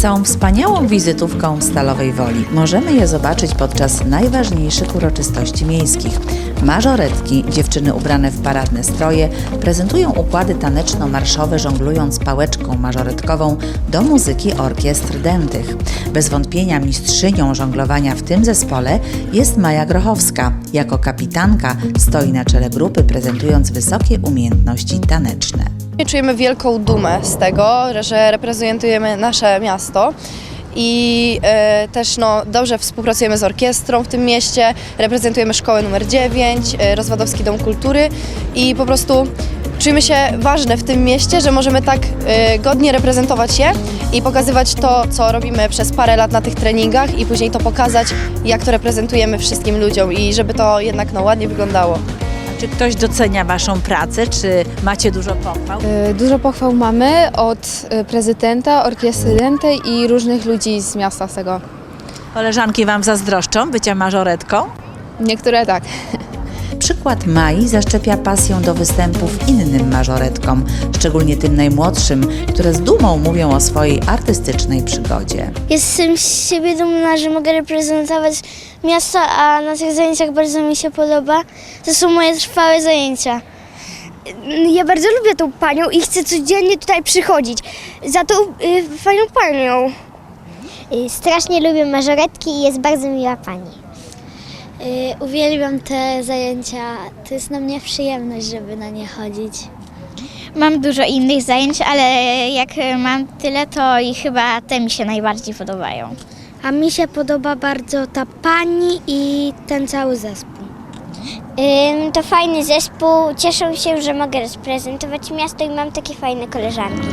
Są wspaniałą wizytówką Stalowej Woli. Możemy je zobaczyć podczas najważniejszych uroczystości miejskich. Mażoretki, dziewczyny ubrane w paradne stroje, prezentują układy taneczno-marszowe, żonglując pałeczką mażoretkową do muzyki orkiestr dętych. Bez wątpienia mistrzynią żonglowania w tym zespole jest Maja Grochowska. Jako kapitanka stoi na czele grupy, prezentując wysokie umiejętności taneczne. Czujemy wielką dumę z tego, że reprezentujemy nasze miasto i e, też no, dobrze współpracujemy z orkiestrą w tym mieście, reprezentujemy szkołę numer 9, e, Rozwadowski Dom Kultury i po prostu czujemy się ważne w tym mieście, że możemy tak e, godnie reprezentować je i pokazywać to, co robimy przez parę lat na tych treningach i później to pokazać, jak to reprezentujemy wszystkim ludziom i żeby to jednak no, ładnie wyglądało. Czy ktoś docenia Waszą pracę? Czy macie dużo pochwał? E, Dużo pochwał mamy od e, prezydenta, orkiestry i różnych ludzi z miasta z tego. Koleżanki Wam zazdroszczą bycia mażoretką? Niektóre tak. Przykład Mai zaszczepia pasję do występów innym mażoretkom, szczególnie tym najmłodszym, które z dumą mówią o swojej artystycznej przygodzie. Jestem z siebie dumna, że mogę reprezentować miasto, a na tych zajęciach bardzo mi się podoba. To są moje trwałe zajęcia. Ja bardzo lubię tą panią i chcę codziennie tutaj przychodzić. Za tą y, fajną panią. Strasznie lubię mażoretki i jest bardzo miła pani. Y, Uwielbiam te zajęcia. To jest na mnie przyjemność, żeby na nie chodzić. Mam dużo innych zajęć, ale jak mam tyle, to i chyba te mi się najbardziej podobają. A mi się podoba bardzo ta pani i ten cały zespół. to fajny zespół. Cieszę się, że mogę reprezentować miasto i mam takie fajne koleżanki.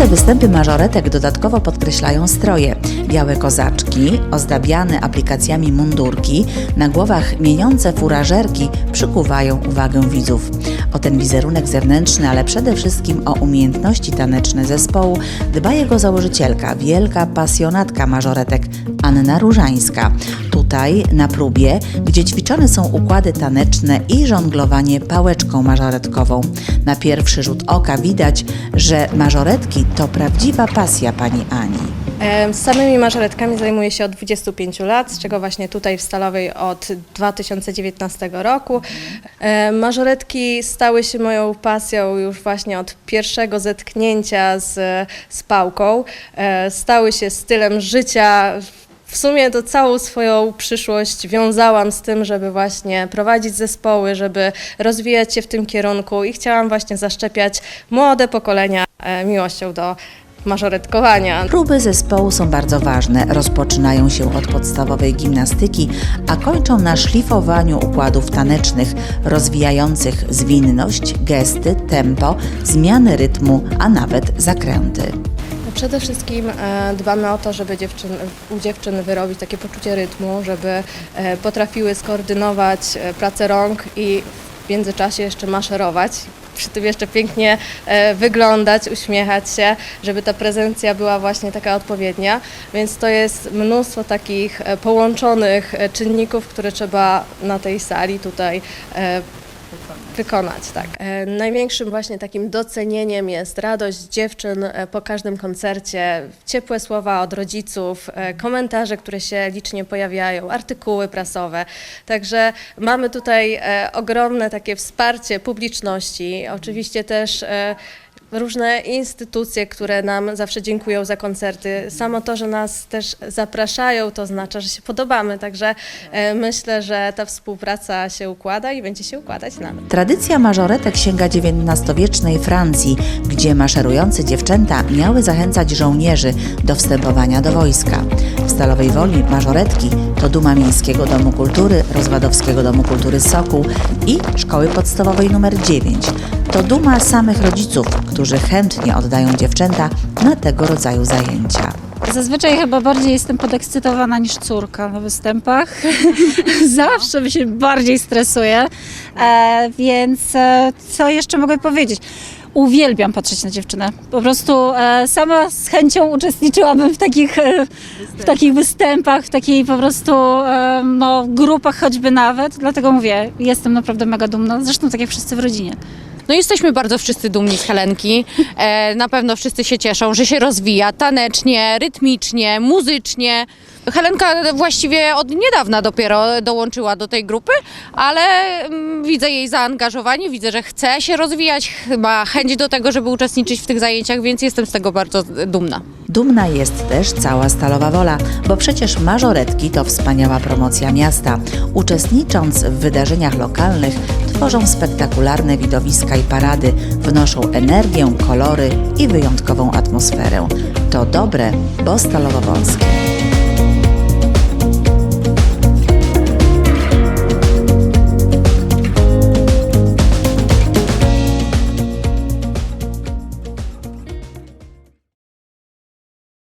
Imponujące występy mażoretek dodatkowo podkreślają stroje. Białe kozaczki, ozdabiane aplikacjami mundurki, na głowach mieniące furażerki przykuwają uwagę widzów. O ten wizerunek zewnętrzny, ale przede wszystkim o umiejętności taneczne zespołu dba jego założycielka, wielka pasjonatka mażoretek Anna Różańska. Tutaj, na próbie, gdzie ćwiczone są układy taneczne i żonglowanie pałeczką mażoretkową. Na pierwszy rzut oka widać, że mażoretki to prawdziwa pasja pani Ani. Samymi mażoretkami zajmuję się od 25 lat, z czego właśnie tutaj w Stalowej od 2019 roku. Mażoretki stały się moją pasją już właśnie od pierwszego zetknięcia z, z pałką. E, Stały się stylem życia. W sumie to całą swoją przyszłość wiązałam z tym, żeby właśnie prowadzić zespoły, żeby rozwijać się w tym kierunku i chciałam właśnie zaszczepiać młode pokolenia e, miłością do mażoretkowania. Próby zespołu są bardzo ważne. Rozpoczynają się od podstawowej gimnastyki, a kończą na szlifowaniu układów tanecznych, rozwijających zwinność, gesty, tempo, zmiany rytmu, a nawet zakręty. Przede wszystkim e, dbamy o to, żeby dziewczyn, u dziewczyn wyrobić takie poczucie rytmu, żeby e, potrafiły skoordynować e, pracę rąk i w międzyczasie jeszcze maszerować. Przy tym jeszcze pięknie wyglądać, uśmiechać się, żeby ta prezencja była właśnie taka odpowiednia. Więc to jest mnóstwo takich połączonych czynników, które trzeba na tej sali tutaj wykonać, tak. E, Największym właśnie takim docenieniem jest radość dziewczyn e, po każdym koncercie, ciepłe słowa od rodziców, e, komentarze, które się licznie pojawiają, artykuły prasowe. Także mamy tutaj ogromne takie wsparcie publiczności, oczywiście też różne instytucje, które nam zawsze dziękują za koncerty. Samo to, że nas też zapraszają, to oznacza, że się podobamy. Także e, myślę, że ta współpraca się układa i będzie się układać nawet. Tradycja mażoretek sięga XIX-wiecznej Francji, gdzie maszerujące dziewczęta miały zachęcać żołnierzy do wstępowania do wojska. W Stalowej Woli mażoretki to duma Miejskiego Domu Kultury, Rozwadowskiego Domu Kultury Sokół i Szkoły Podstawowej nr 9. To duma samych rodziców, którzy chętnie oddają dziewczęta na tego rodzaju zajęcia. Zazwyczaj chyba bardziej jestem podekscytowana niż córka na występach. Zawsze się bardziej stresuję. E, więc e, co jeszcze mogę powiedzieć? Uwielbiam patrzeć na dziewczynę. Po prostu e, sama z chęcią uczestniczyłabym w takich, e, w takich występach, w takiej po prostu e, no, grupach choćby nawet. Dlatego mówię, jestem naprawdę mega dumna. Zresztą tak jak wszyscy w rodzinie. No jesteśmy bardzo wszyscy dumni z Helenki. E, na pewno wszyscy się cieszą, że się rozwija tanecznie, rytmicznie, muzycznie. Helenka właściwie od niedawna dopiero dołączyła do tej grupy, ale mm, widzę jej zaangażowanie, widzę, że chce się rozwijać, ma chęć do tego, żeby uczestniczyć w tych zajęciach, więc jestem z tego bardzo dumna. Dumna jest też cała Stalowa Wola, bo przecież mażoretki to wspaniała promocja miasta. Uczestnicząc w wydarzeniach lokalnych, tworzą spektakularne widowiska i parady, wnoszą energię, kolory i wyjątkową atmosferę. To dobre, bo Stalowo-Wolskie.